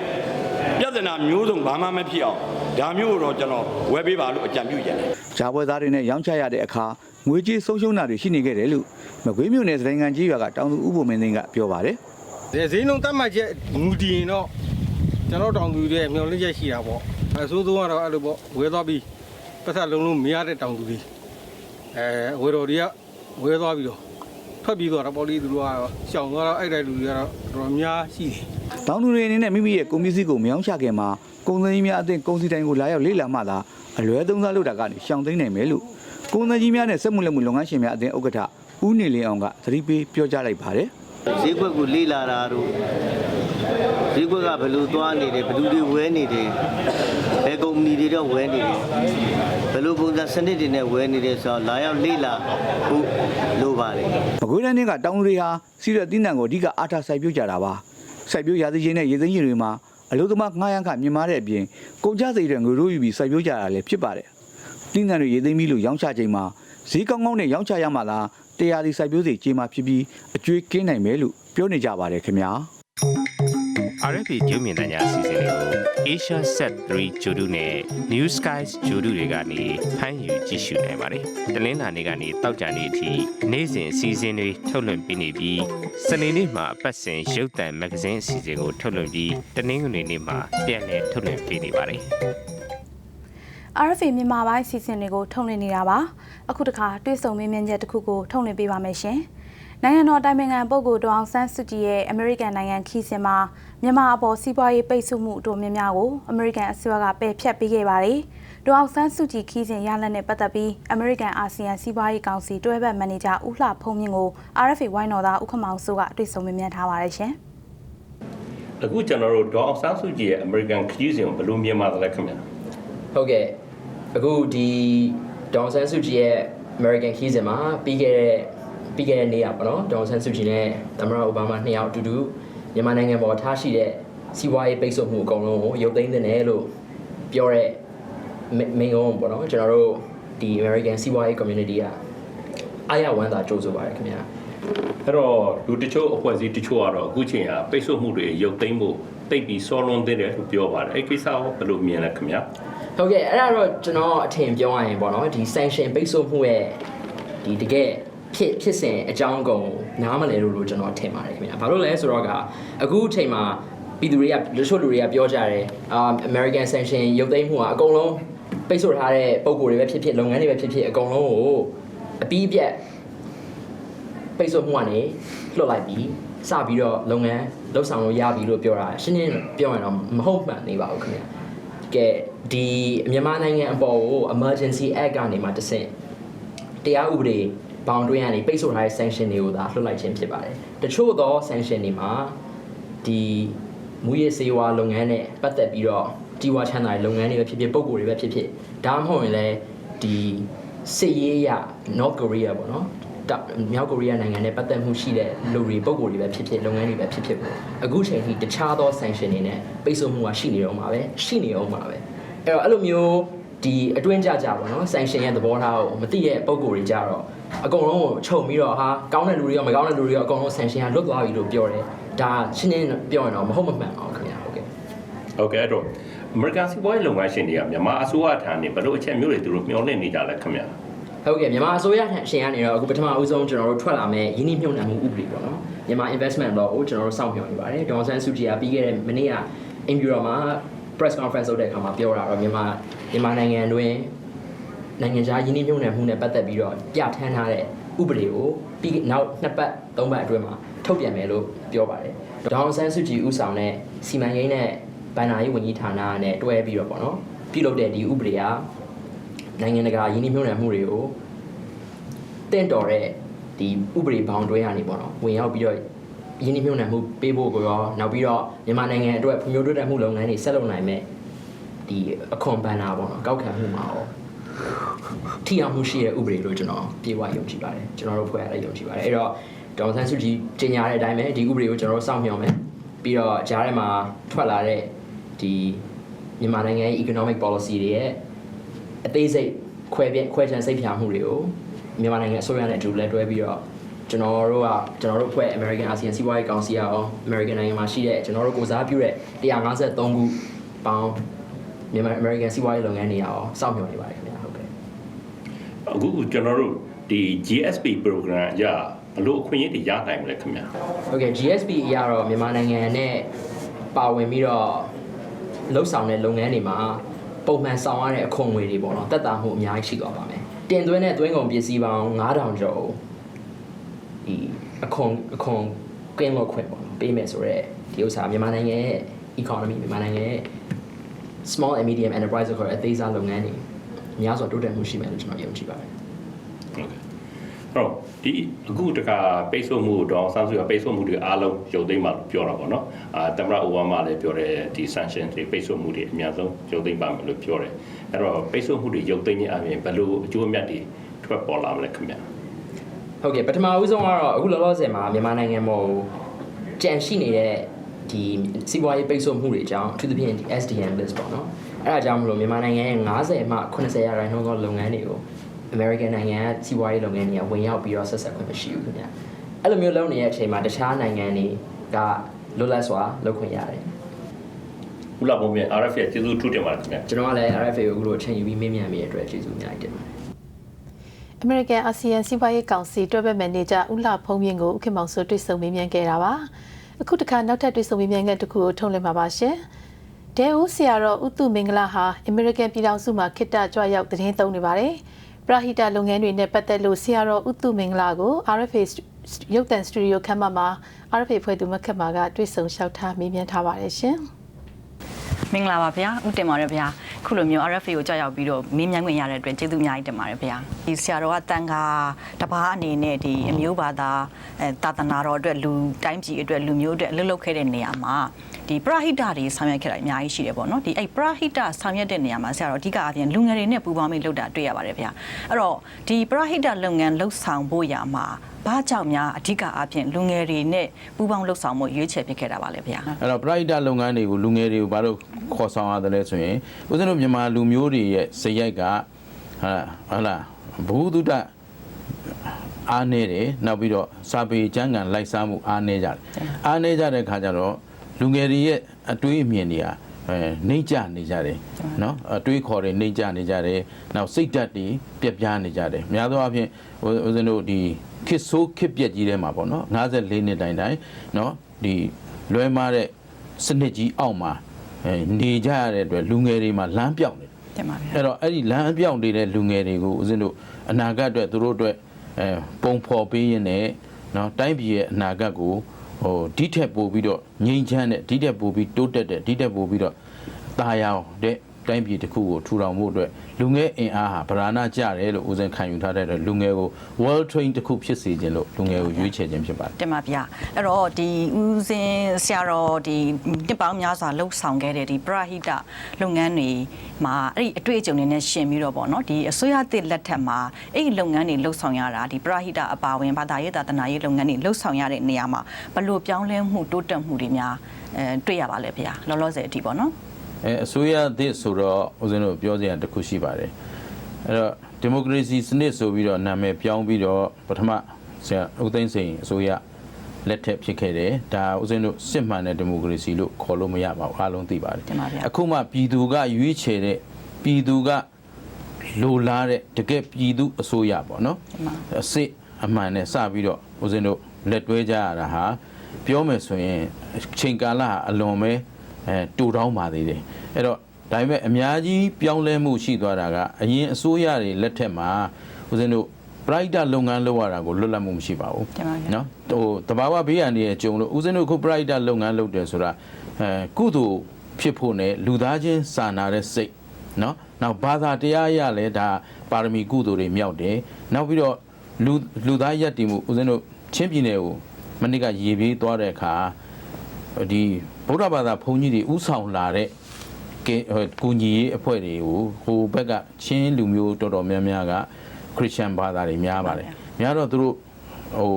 ပြဿနာမျိုးစုံဘာမှမဖြစ်အောင်ဒါမျိုးတော့ကျွန်တော်ဝယ်ပေးပါလို့အကြံပြုကြတယ်။ဂျာပွဲသားတွေနဲ့ရောင်းချရတဲ့အခါငွေကြေးဆုံးရှုံးတာတွေရှိနေခဲ့တယ်လို့မကွေးမြို့နယ်စတိုင်းကန်ကြီးရွာကတောင်သူဥပုံမင်းသိန်းကပြောပါတယ်ဒီ ဈေးနှုန်းတတ်မှတ်ချက်မူတည်ရင်တော့ကျွန်တော်တောင်သူတွေမျောလင့်ချက်ရှိတာပေါ့အဆိုးဆုံးကတော့အဲ့လိုပေါ့ဝဲသွားပြီးပတ်သက်လုံးလုံးမရတဲ့တောင်သူတွေအဲဝဲတော်တွေကဝဲသွားပြီးတော့ထွက်ပြီးတော့ပေါ့လေသူတို့ကရှောင်သွားတော့အဲ့တဲ့လူတွေကတော့တော်တော်များရှိတယ်။တောင်သူတွေအနေနဲ့မိမိရဲ့ကုန်ပစ္စည်းကိုမယောင်းချခင်မှာကုန်စည်ကြီးများအသင်းကုန်စည်တိုင်းကိုလာရောက်လေ့လာမှသာအလွဲသုံးစားလုပ်တာကနေရှောင်သိမ်းနိုင်မယ်လို့ကုန်စည်ကြီးများနဲ့စက်မှုလက်မှုလုပ်ငန်းရှင်များအသင်းဥက္ကဋ္ဌဦးနေလင်းအောင်ကသတိပေးပြောကြားလိုက်ပါတယ်။ ဈေးကွက်ကိုလေ့လာတာတို့ဈေးကွက်ကဘယ်လိုသွားနေတယ်ဘယ်သူတွေဝဲနေတယ်ဘယ်ကုမ္ပဏီတွေတော့ဝဲနေတယ်ဘယ်လိုပုံစံစနစ်တွေနဲ့ဝဲနေတယ်ဆိုတော့လာရောက်လေ့လာဖို့လိုပါတယ်မကွေးတိုင်းကတောင်သူတွေဟာစီရတင်းတန်ကိုအဓိကအားထားစိုက်ပျိုးကြတာပါစိုက်ပျိုးရာသီချင်းနဲ့ရေသိမ်းရင်တွေမှာအလို့သမားငှားရမ်းခမြင်မာတဲ့အပြင်ကုန်ကြစိတ်တဲ့ငွေရိုးယူပြီးစိုက်ပျိုးကြတာလည်းဖြစ်ပါတယ်တင်းတန်တွေရေသိမ်းပြီးလို့ရောင်းချချိန်မှာဈေးကောင်းကောင်းနဲ့ရောင်းချရမှသာ တရားစီစိုက်ပျိုးစီကြေးမှဖြစ်ပြီးအကျွေးကင်းနိုင်မယ်လို့ပြောနေကြပါတယ်ခင်ဗျာ RFA ဂျုံမြင့်တညာအစီအစဉ်လေးကို Asia Set 3ဂျိုဒုနဲ့ New Skies ဂျိုဒုတွေကနေဖမ်းယူကြည့်ရှုနိုင်ပါတယ်။တလင်းလာနေကနေတောက်ကြနေအထိနေ့စဉ်အစီအစဉ်တွေထုတ်လွှင့်ပေးနေပြီးစနေနေ့မှာအပတ်စဉ်ရုပ်သံမဂ္ဂဇင်းအစီအစဉ်ကိုထုတ်လွှင့်ပြီးတနင်္ဂနွေနေ့မှာပြန်လည်ထုတ်လွှင့်ပေးနေပါတယ်။ RFA မြန်မာပိုင်းစီစဉ်တွေကိုထုတ်လွှင့်နေတာပါအခုတခါတွေ့ဆုံမေးမြန်းချက်တစ်ခုကိုထုတ်လွှင့်ပေးပါမယ်ရှင်နိုင်ငံတော်တိုင်ပင်ခံပုဂ္ဂိုလ်ဒေါအောင်ဆန်းစုကြည်ရဲ့အမေရိကန်နိုင်ငံခီးစဉ်မှာမြန်မာအပေါ်စီးပွားရေးပိတ်ဆို့မှုအတော်များများကိုအမေရိကန်အစိုးရကပယ်ဖျက်ပေးခဲ့ပါတယ်ဒေါအောင်ဆန်းစုကြည်ခီးစဉ်ရလဒ်နဲ့ပတ်သက်ပြီးအမေရိကန်အာဆီယံစီးပွားရေးကောင်စီတွဲဘက်မန်နေဂျာဦးလှဖုံးမြင့်ကို RFA ဝိုင်းတော်သားဦးခမောင်စိုးကတွေ့ဆုံမေးမြန်းထားပါတယ်ရှင်အခုကျွန်တော်တို့ဒေါအောင်ဆန်းစုကြည်ရဲ့ American ခရီးစဉ်ကိုဘယ်လိုမြင်ပါသလဲခင်ဗျာဟုတ်ကဲ့ အခုဒီဒေါန်ဆန်စုကြည်ရဲ့ American ခီးစဉ်မှာပြီးခဲ့တဲ့ပြီးခဲ့တဲ့နေ့ကပေါ့နော်ဒေါန်ဆန်စုကြည်နဲ့သမ္မတအိုဘားမားနှစ်ယောက်အတူတူမြန်မာနိုင်ငံပေါ်ထားရှိတဲ့စီးပွားရေးပိတ်ဆို့မှုအကုန်လုံးကိုရုပ်သိမ်းသင့်တယ်လို့ပြောတဲ့မင်းကုန်းပေါ့နော်ကျွန်တော်တို့ဒီ American စီးပွားရေး community ကအားရဝမ်းသာကြိုးဆိုပါတယ်ခင်ဗျာအဲ့တော့လူတချို့အဖွဲ့အစည်းတချို့ကတော့အခုချိန်ကပိတ်ဆို့မှုတွေရုပ်သိမ်းဖို့တိတ်ပြီးစောလွန်သေးတယ်လို့ပြောပါတယ်အဲ့ကိစ္စကိုဘယ်လိုမြင်လဲခင်ဗျာ ဟုတ်ကဲ့အဲ့ဒါတော့ကျွန်တော်အထင်ပြောရရင်ပေါ့နော်ဒီ sanction ပိတ်ဆို့မှုရဲ့ဒီတကယ်ဖြစ်ဖြစ်စဉ်အကြောင်းအကုန်နားမလဲလို့လို့ကျွန်တော်ထင်ပါတယ်ခင်ဗျာဘာလို့လဲဆိုတော့ကအခုအချိန်မှာပြည်သူတွေကတချို့လူတွေကပြောကြတယ်အာ American sanction ရုပ်သိမ်းမှုကအကုန်လုံးပိတ်ဆို့ထားတဲ့ပုံကိုယ်တွေပဲဖြစ်ဖြစ်လုပ်ငန်းတွေပဲဖြစ်ဖြစ်အကုန်လုံးကိုအပြီးပြတ်ပိတ်ဆို့မှုကနေလွတ်လိုက်ပြီးစပြီးတော့လုပ်ငန်းလှုပ်ဆောင်လို့ရပြီလို့ပြောတာရှင်းရှင်းပြောရရင်တော့မဟုတ်မှန်နေပါဘူးခင်ဗျာ ကဲဒီမြန်မာနိုင်ငံအပေါ်ကို emergency act ကနေမှတဆင့်တရားဥပဒေဘောင်တွင်းကနေပိတ်ဆို့ထားတဲ့ sanction တွေကိုသာလွှတ်လိုက်ခြင်းဖြစ်ပါတယ်တချို့သော sanction တွေမှာဒီမူရေးစေဝါလုပ်ငန်းနဲ့ပတ်သက်ပြီးတော့ဒီဝါချမ်းသာတဲ့လုပ်ငန်းတွေပဲဖြစ်ဖြစ်ပုံကိုယ်တွေပဲဖြစ်ဖြစ်ဒါမှမဟုတ်ရင်လည်းဒီစစ်ရေးရ North Korea ပေါ့နော်တောင် မြောက်ကိုရီးယားနိုင်ငံနဲ့ပတ်သက်မှုရှိတဲ့လူတွေပုံကိုယ်တွေပဲဖြစ်ဖြစ်လုပ်ငန်းတွေပဲဖြစ်ဖြစ်ပေါ့အခုချိန်ထိတခြားသော sanction တွေနဲ့ပိတ်ဆို့မှုကရှိနေတော့မှာပဲရှိနေအောင်မှာပဲအဲ့တော့အဲ့လိုမျိုးဒီအတွင်းကြကြပေါ့နော် sanction ရဲ့သဘောထားကိုမသိတဲ့ပုံကိုယ်တွေကြတော့အကုန်လုံးကိုခြုံပြီးတော့ဟာကောင်းတဲ့လူတွေရောမကောင်းတဲ့လူတွေရောအကုန်လုံး sanction ကလွတ်သွားပြီလို့ပြောတယ်ဒါရှင်းရှင်းပြောရင်တော့မဟုတ်မမှန်ပါဘူးခင်ဗျာဟုတ်ကဲ့ဟုတ်ကဲ့အဲ့တော့ American စီးပွားရေးလုပ်ငန်းရှင်တွေကမြန်မာအစိုးရထံနေဘယ်လိုအချက်မျိုးတွေသူတို့မျှော်လင့်နေကြလဲခင်ဗျာ ဟုတ်ကဲ့မြန်မာအစိုးရထံရှင်ကနေတော့အခုပထမအဦးဆုံးကျွန်တော်တို့ထွက်လာမဲ့ယင်းနှိမ့်မြုံနှံမှုဥပဒေပေါ့နော်မြန်မာ investment law ကိုကျွန်တော်တို့စောင့်မျှော်နေပါတယ်ဒေါ်ဆန်းစုကြည်ကပြီးခဲ့တဲ့မနေ့ကအင်ဖြူတော်မှာ press conference လုပ်တဲ့အခါမှာပြောတာတော့မြန်မာမြန်မာနိုင်ငံတွင်နိုင်ငံခြားယင်းနှိမ့်ညွှန်နယ်မှုနဲ့ပတ်သက်ပြီးတော့ပြဋ္ဌာန်းထားတဲ့ဥပဒေကိုပြီးနောက်နှစ်ပတ်သုံးပတ်အတွင်းမှာထုတ်ပြန်မယ်လို့ပြောပါတယ်ဒေါအောင်ဆန်းစုကြည်ဦးဆောင်တဲ့စီမံကိန်းနဲ့ဗဏ္ဍာရေးဝန်ကြီးဌာနနဲ့တွဲပြီးတော့ပေါ့နော်ပြုလုပ်တဲ့ဒီဥပဒေက နိုင်ငံတကာယင်းနှိမ့်ညွှန်နယ်မှုတွေကိုတင့်တော်တဲ့ဒီဥပဒေဘောင်တွဲရနေပေါ့နော်ဝင်ရောက်ပြီးတော့ရင်းနှီးမြှုပ်နှံမှုပေးဖို့ကိုရောနောက်ပြီးတော့မြန်မာနိုင်ငံအတွက်ဖွံ့ဖြိုးတိုးတက်မှုလုပ်ငန်းတွေဆက်လုပ်နိုင်မဲ့ဒီအခွန်ဘဏ္ဍာပေါ့နော်ကောက်ခံမှုမှာရောထိရောက်မှုရှိတဲ့ဥပဒေလို့ကျွန်တော်ပြေဝယုံကြည်ပါတယ်ကျွန်တော်တို့ဖွဲ့ရတဲ့ယုံကြည်ပါတယ်အဲ့တော့ဒေါန်ဆန်းစုကြည်ကြီးညာတဲ့အတိုင်းပဲဒီဥပဒေကိုကျွန်တော်တို့စောင့်မျှော်မယ်ပြီးတော့ကြားထဲမှာထွက်လာတဲ့ဒီမြန်မာနိုင်ငံရဲ့ economic policy တွေရဲ့ အသေးစိတ်ခွဲပြဲခွဲခြမ်းစိတ်ဖြာမှုတွေကိုမြန်မာနိုင်ငံအစိုးရနဲ့အတူလက်တွဲပြီးတော့ကျွန်တော်တို့ကကျွန်တော်တို့ဖွဲ့ American ASEAN စီးပွားရေးကောင်စီရော American နိုင်ငံမှာရှိတဲ့ကျွန်တော်တို့ကိုစားပြုတဲ့153ခုပေါင်းမြန်မာ American စီးပွားရေးလုပ်ငန်းတွေရောစောင့်မျှော်နေပါတယ်ခင်ဗျာဟုတ်ကဲ့အခုကျွန်တော်တို့ဒီ GSP program အရဘလို့အခွင့်အရေးတွေရနိုင်မလဲခင်ဗျာဟုတ်ကဲ့ GSP အရတော့မြန်မာနိုင်ငံနဲ့ပါဝင်ပြီးတော့လှုပ်ဆောင်တဲ့လုပ်ငန်းတွေမှာ ပုံမှန်ဆောင်ရတဲ့အခွန်ငွေတွေပေါ့နော်တက်တာမှုအများကြီးရှိသွားပါမယ်တင်သွင်းတဲ့သွင်းကုန်ပစ္စည်းပေါင်း9000ကျော်ဒီအခွန်အခွန်ကင်းလို့ခွင့်ပေါ့နော်ပေးမယ်ဆိုတော့ဒီဥစ္စာမြန်မာနိုင်ငံရဲ့ economy မြန်မာနိုင်ငံရဲ့ small and medium enterprise ဆိုတဲ့အသေးစားလုပ်ငန်းတွေအများစွာတိုးတက်မှုရှိမယ်လို့ကျွန်တော်ယုံကြည်ပါတယ်ဟုတ်ကဲ့အဲ့ တော့ဒီအခုတခါပိတ်ဆို့မှုတော့ဆန်းစုရပိတ်ဆို့မှုတွေအားလုံးရုပ်သိမ်းပါလို့ပြောတာပေါ့နော်အာသမ္မတအိုဘားမားလည်းပြောတယ်ဒီ sanction တွေပိတ်ဆို့မှုတွေအများဆုံးရုပ်သိမ်းပါမယ်လို့ပြောတယ်အဲ့တော့ပိတ်ဆို့မှုတွေရုပ်သိမ်းခြင်းအပြင်ဘယ်လိုအကျိုးအမြတ်တွေထွက်ပေါ်လာမလဲခင်ဗျာဟုတ်ကဲ့ပထမဦးဆုံးကတော့အခုလောလောဆယ်မှာမြန်မာနိုင်ငံမှာကြံရှိနေတဲ့ဒီစီးပွားရေးပိတ်ဆို့မှုတွေအကြောင်းအထူးသဖြင့်ဒီ SDN list ပေါ့နော်အဲ့ဒါကြောင့်မလို့မြန်မာနိုင်ငံရဲ့90မှ80ရာခိုင်နှုန်းသောလုပ်ငန်းတွေကို American နိုင်ငံကစီးပွားရေးလုပ်ငန်းတွေကဝင်ရောက်ပြီးတော့ဆက်ဆက်ခွင့်မရှိဘူးခင်ဗျအဲ့လိုမျိုးလုပ်နေတဲ့အချိန်မှာတခြားနိုင်ငံတွေကလွတ်လပ်စွာလုပ်ခွင့်ရတယ်ခုလောက်ပုံပြန် RFA ကျေးဇူးထူးတင်ပါတယ်ခင်ဗျာကျွန်တော်ကလည်း RFA ကိုအခုလိုအချိန်ယူပြီးမေးမြန်းမိတဲ့အတွက်ကျေးဇူးအများကြီးတင်ပါတယ်အမေရိကန်အာဆီယံစီးပွားရေးကောင်စီတွဲဘက်မန်နေဂျာဦးလှဖုံးမြင့်ကိုဥက္ကမောင်ဆိုတွေ့ဆုံမေးမြန်းခဲ့တာပါအခုတစ်ခါနောက်ထပ်တွေ့ဆုံမေးမြန်းခဲ့တစ်ခုကိုထုတ်လွှင့်ပါပါရှင်ဒဲဦးဆရာတော်ဥတုမင်္ဂလာဟာအမေရိကန်ပြည်ထောင်စုမှာခိတ္တကြွရောက်သတင်းသုံးနေပါတယ် ပရဟိတလုပ်ငန်းတွေနဲ့ပတ်သက်လို့ဆရာတော်ဥတုမင်္ဂလာကို RFA ရုပ်သံစတူဒီယိုခန်းမမှာ RFA ဖွဲ့သူမခက်မာကတွေ့ဆုံလျှောက်ထားမေးမြန်းထားပါတယ်ရှင်မင်္ဂလာပါဗျာဥတင်ပါတယ်ဗျာခုလိုမျိုး RFA ကိုကြောက်ရောက်ပြီးတော့မင်းမြန်းခွင့်ရတဲ့အတွက်ကျေးဇူးအများကြီးတင်ပါတယ်ဗျာဒီဆရာတော်ကတန်ခါတပားအနေနဲ့ဒီအမျိုးဘာသာအဲတာသနာတော်အတွက်လူတိုင်းပြည်အတွက်လူမျိုးအတွက်အလုပ်လုပ်ခဲ့တဲ့နေရာမှာ ဒီပရဟိတတွေဆောင်ရွက်ခဲ့တာအများကြီးရှိတယ်ပေါ့နော်ဒီအဲ့ပရဟိတဆောင်ရွက်တဲ့နေရာမှာဆရာတော်အဓိကအပြင်လူငယ်တွေနဲ့ပူးပေါင်းပြီးလုပ်တာတွေ့ရပါတယ်ဗျာအဲ့တော့ဒီပရဟိတလုပ်ငန်းလှုပ်ဆောင်ဖို့ရာမှာဘာကြောင့်များအဓိကအပြင်လူငယ်တွေနဲ့ပူးပေါင်းလှုပ်ဆောင်မှုရွေးချယ်ဖြစ်ခဲ့တာပါလေဗျာအဲ့တော့ပရိဒလုပ်ငန်းတွေကိုလူငယ်တွေကိုဘာလို့ခေါ်ဆောင်ရတယ်လဲဆိုရင်ဦးဇင်းတို့မြန်မာလူမျိုးတွေရဲ့ဇယိုက်ကဟာဟာလားဘုဒ္ဓတအားနေတယ်နောက်ပြီးတော့စာပေကျမ်းဂန်လိုက်စားမှုအားနေကြတယ်အားနေကြတဲ့ခါကျတော့ လူငယ်တွေရဲ့အတွေးအမြင်တွေကအဲနှိမ့်ကြနေကြတယ်နော်အတွေးခေါ်တွေနှိမ့်ကြနေကြတယ်နောက်စိတ်ဓာတ်တွေပြက်ပြားနေကြတယ်များသောအားဖြင့်ဦးဇင်းတို့ဒီခစ်ဆိုးခစ်ပြက်ကြီးထဲမှာပေါ့နော်54နှစ်တိုင်တိုင်နော်ဒီလွဲမားတဲ့စနစ်ကြီးအောက်မှာအဲနေကြရတဲ့အတွက်လူငယ်တွေမှာလမ်းပြောင်းနေတယ်တင်ပါဗျာအဲ့တော့အဲ့ဒီလမ်းအပြောင်းနေတဲ့လူငယ်တွေကိုဦးဇင်းတို့အနာဂတ်အတွက်သူတို့အတွက်အဲပုံဖော်ပေးရင်းနဲ့နော်တိုင်းပြည်ရဲ့အနာဂတ်ကို ဟိုဒီထက်ပိုပြီးတော့ငြိမ်းချမ်းတဲ့ဒီထက်ပိုပြီးတိုးတက်တဲ့ဒီထက်ပိုပြီးတော့ตายအောင်တဲ့ တိုင်းပြည်တစ်ခုကိုထူထောင်မှုအတွက်လူငယ်အင်အားဟာဗราဏကြတယ်လို့ဦးဇင်းခံယူထားတဲ့အတွက်လူငယ်ကို world train တစ်ခုဖြစ်စေခြင်းလို့လူငယ်ကိုရွေးချယ်ခြင်းဖြစ်ပါတယ်တင်ပါဗျာအဲ့တော့ဒီဦးစင်းဆရာတော်ဒီနှစ်ပေါင်းများစွာလှုပ်ဆောင်ခဲ့တဲ့ဒီပရဟိတလုပ်ငန်းတွေမှာအဲ့ဒီအတွေ့အကြုံတွေနဲ့ရှင်ပြီးတော့ပေါ့နော်ဒီအစိုးရတစ်လက်ထက်မှာအဲ့ဒီလုပ်ငန်းတွေလှုပ်ဆောင်ရတာဒီပရဟိတအပါဝင်ဘာသာရေးသာသနာရေးလုပ်ငန်းတွေလှုပ်ဆောင်ရတဲ့နေရာမှာဘလို့ပြောင်းလဲမှုတိုးတက်မှုတွေများအဲတွေ့ရပါလဲဗျာလောလောဆယ်အထိပေါ့နော် အဲအစိုးရသစ်ဆိုတော့ဦးဇင်းတို့ပြောစရာတစ်ခုရှိပါတယ်အဲ့တော့ဒီမိုကရေစီစနစ်ဆိုပြီးတော့နာမည်ပြောင်းပြီးတော့ပထမဆရာဦးသိန်းစိန်အစိုးရလက်ထက်ဖြစ်ခဲ့တယ်ဒါဦးဇင်းတို့စစ်မှန်တဲ့ဒီမိုကရေစီလို့ခေါ်လို့မရပါဘူးအားလုံးသိပါတယ်အခုမှပြည်သူကရွေးချယ်တဲ့ပြည်သူကလိုလားတဲ့တကယ်ပြည်သူအစိုးရပေါ့နော်အစစ်အမှန်နဲ့စပြီးတော့ဦးဇင်းတို့လက်တွဲကြရတာဟာပြောမယ်ဆိုရင်ချိန်ကာလဟာအလွန်ပဲ အဲတူတောင်းပါသေးတယ်အဲ့တော့ဒါပေမဲ့အများကြီးပြောင်းလဲမှုရှိသွားတာကအရင်အစိုးရတွေလက်ထက်မှာဦးဇင်းတို့ပရိုက်တာလုပ်ငန်းလုပ်ရတာကိုလွတ်လပ်မှုမရှိပါဘူးတင်ပါဗျာနော်ဟိုတဘာဝဘေးရန်တွေကြုံလို့ဦးဇင်းတို့ခုပရိုက်တာလုပ်ငန်းလုပ်တယ်ဆိုတာအဲကုသိုလ်ဖြစ်ဖို့ ਨੇ လူသားချင်းစာနာတဲ့စိတ်နော်နောက်ဘာသာတရားအရလဲဒါပါရမီကုသိုလ်တွေမြောက်တယ်နောက်ပြီးတော့လူလူသားရက်တည်မှုဦးဇင်းတို့ချင်းပြည်နယ်ကိုမနစ်ကရေပြေးသွားတဲ့အခါဒီ ဗုဒ္ဓဘာသာဘုန်းကြီးတွေဥဆောင်လာတဲ့ကဲဟိုကူညီရေးအဖွဲ့တွေကိုဟိုဘက်ကချင်းလူမျိုးတော်တော်များများကခရစ်ယာန်ဘာသာတွေများပါတယ်။များတော့သူတို့ဟို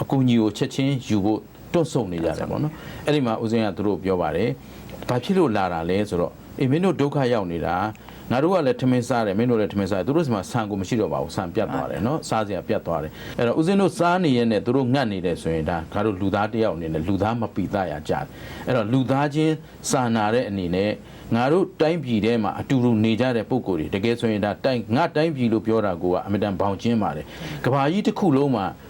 အကူအညီကိုချက်ချင်းယူဖို့တွန့်ဆုတ်နေကြတယ်ပေါ့နော်။အဲ့ဒီမှာဦးဇင်းကသူတို့ပြောပါတယ်။ဘာဖြစ်လို့လာတာလဲဆိုတော့အေးမင်းတို့ဒုက္ခရောက်နေတာ ငါတို့ကလည်းထမင်းစားတယ်မင်းတို့လည်းထမင်းစားတယ်သူတို့စီမှာဆန်ကိုမရှိတော့ပါဘူးဆန်ပြတ်သွားတယ်နော်စားစရာပြတ်သွားတယ်အဲ့တော့ဦးဇင်းတို့စားနေရတဲ့သူတို့ငတ်နေတယ်ဆိုရင်ဒါငါတို့လူသားတစ်ယောက်အနေနဲ့လူသားမပီသားရကြတယ်အဲ့တော့လူသားချင်းစာနာတဲ့အနေနဲ့ငါတို့တိုင်းပြည်ထဲမှာအတူတူနေကြတဲ့ပုံကိုယ်တွေတကယ်ဆိုရင်ဒါတိုင်းငါတိုင်းပြည်လို့ပြောတာကအမြဲတမ်းဘောင်ကျင်းပါတယ်ကဘာကြီးတစ်ခုလုံးမှာအဲ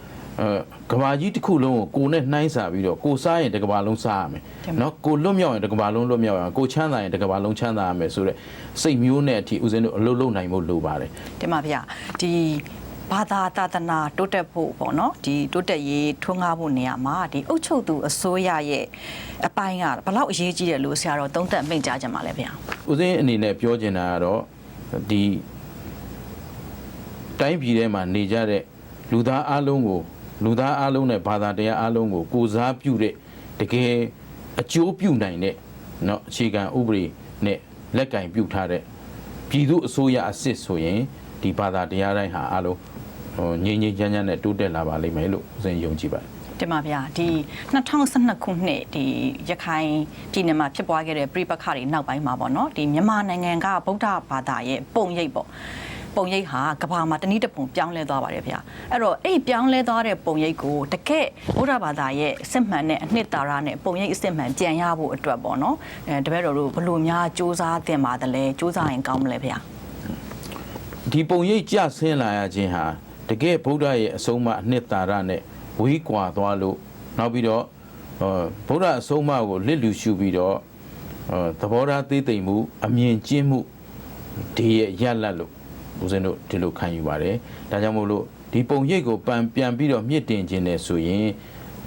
ကဘာကြီးတစ်ခုလုံးကိုကိုနဲ့နှိုင်းစာပြီးတော့ကိုစားရင်တကဘာလုံးစားရမယ်နော်ကိုလွတ်မြောက်ရင်တကဘာလုံးလွတ်မြောက်ရအောင်ကိုချမ်းသာရင်တကဘာလုံးချမ်းသာရမယ်ဆိုတော့စိတ်မျိုးနဲ့အထိဦးဇင်းတို့အလုပ်လုပ်နိုင်ဖို့လိုပါတယ်တင်ပါဗျာဒီဘာသာတာသနာတိုးတက်ဖို့ပေါ့နော်ဒီတိုးတက်ရေးထွန်းကားဖို့နေရာမှာဒီအုတ်ချုပ်သူအစိုးရရဲ့အပိုင်းကဘလောက်အရေးကြီးတယ်လို့ဆရာတော်သုံးသပ်မိန့်ကြားကြမှာလဲဗျာဦးဇင်းအနေနဲ့ပြောချင်တာကတော့ဒီတိုင်းပြည်ထဲမှာနေကြတဲ့လူသားအလုံးကို လူသားအလုံးနဲ့ဘာသာတရားအလုံးကိုကိုစားပြုတဲ့တကယ်အကျိုးပြုနိုင်တဲ့เนาะအခြေခံဥပဒေနဲ့လက်ကင်ပြုထားတဲ့ပြည်သူအစိုးရအစ်စ်ဆိုရင်ဒီဘာသာတရားတိုင်းဟာအလုံးဟိုငြိမ်ငြိမ်ချမ်းချမ်းနဲ့တိုးတက်လာပါလိမ့်မယ်လို့ဦးစင်းယုံကြည်ပါတယ် တင်ပါဗျာဒီ2012ခုနှစ်ဒီရခိုင်ပြည်နယ်မှာဖြစ်ပွားခဲ့တဲ့ပြိပခါတွေနောက်ပိုင်းမှာပေါ့နော်ဒီမြန်မာနိုင်ငံကဗုဒ္ဓဘာသာရဲ့ပုံရိပ်ပေါ့ ပုံရိပ်ဟာကဘာမှာတနည်းတစ်ပုံပြောင်းလဲသွားပါတယ်ဗျာအဲ့တော့အဲ့ဒီပြောင်းလဲသွားတဲ့ပုံရိပ်ကိုတကယ်ဗုဒ္ဓဘာသာရဲ့စစ်မှန်တဲ့အနှစ်သာရနဲ့ပုံရိပ်အစစ်မှန်ပြန်ရဖို့အတွက်ပေါ့နော်အဲတပည့်တော်တို့ဘယ်လိုများစူးစမ်းတင်ပါတယ်လဲစူးစမ်းရင်ကောင်းမလဲဗျာဒီပုံရိပ်ကြဆင်းလာရခြင်းဟာတကယ်ဗုဒ္ဓရဲ့အဆုံးအမအနှစ်သာရနဲ့ဝေးကွာသွားလို့နောက်ပြီးတော့ဟောဗုဒ္ဓအဆုံးအမကိုလစ်လူရှုပြီးတော့ဟောသဘောထားသေးသိမ်မှုအမြင်ကျင်းမှုဒီရဲ့ရလတ်လို့ ဦးဇင်းတို့ဒီလိုခံယူပါတယ်ဒါကြောင့်မို့လို့ဒီပုံရိပ်ကိုပြန်ပြန်ပြီးတော့မြင့်တင်ခြင်းနဲ့ဆိုရင်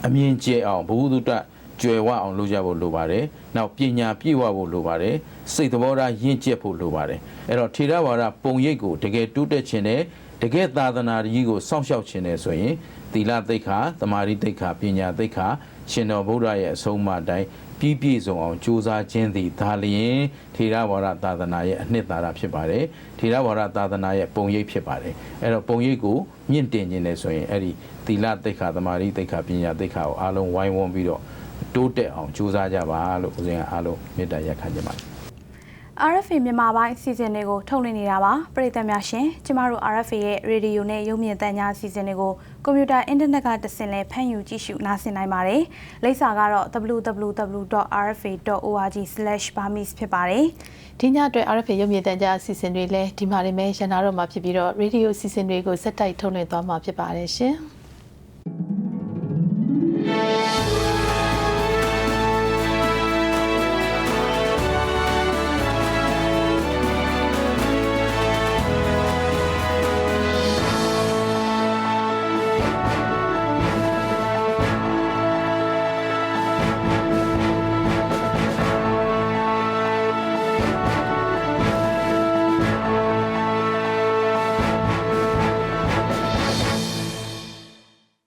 အမြင်ကျဲအောင်ဘုဟုတုတ္တကျွယ်ဝအောင်လုပ်ကြဖို့လိုပါတယ်။နောက်ပညာပြည့်ဝဖို့လိုပါတယ်။စိတ်သဘောထားရင့်ကျက်ဖို့လိုပါတယ်။အဲ့တော့ထေရဝါဒပုံရိပ်ကိုတကယ်တိုးတက်ခြင်းနဲ့တကယ်သာသနာကြီးကိုစောင့်ရှောက်ခြင်းနဲ့ဆိုရင်သီလသိက္ခာ၊သမာဓိသိက္ခာ၊ပညာသိက္ခာရှင်တော်ဗုဒ္ဓရဲ့အဆုံးအမအတိုင်း ပြီးပြည့်စုံအောင်ကြိုးစားခြင်းသည်ဒါလျင်ထေရဝါဒသာသနာရဲ့အနှစ်သာရဖြစ်ပါတယ်။ထေရဝါဒသာသနာရဲ့ပုံရိပ်ဖြစ်ပါတယ်။အဲ့တော့ပုံရိပ်ကိုမြင့်တင်ခြင်းနဲ့ဆိုရင်အဲ့ဒီသီလသိက္ခာသမာဓိသိက္ခာပညာသိက္ခာကိုအားလုံးဝိုင်းဝန်းပြီးတော့တိုးတက်အောင်ကြိုးစားကြပါလို့ဦးဇင်းကအားလုံးမေတ္တာရက်ခံကြပါတယ် RFA မြန်မာပိုင်းအစီအစဉ်တွေကိုထုတ်လွှင့်နေတာပါပရိသတ်များရှင်ကျမတို့ RFA ရဲ့ရေဒီယိုနဲ့ရုပ်မြင်သံကြားအစီအစဉ်တွေကိုကွန်ပျူတာအင်တာနက်ကတဆင့်လဲဖမ်းယူကြည့်ရှုနားဆင်နိုင်ပါတယ်လိပ်စာကတော့ www.rfa.org/burmese ဖြစ်ပါတယ်ဒီညအတွက် RFA ရုပ်မြင်သံကြားအစီအစဉ်တွေလည်းဒီမှာနေမဲ့ရန်နာတော့မှာဖြစ်ပြီးတော့ radio အစီအစဉ်တွေကိုစက်တိုက်ထုတ်လွှင့်သွားမှာဖြစ်ပါတယ်ရှင်။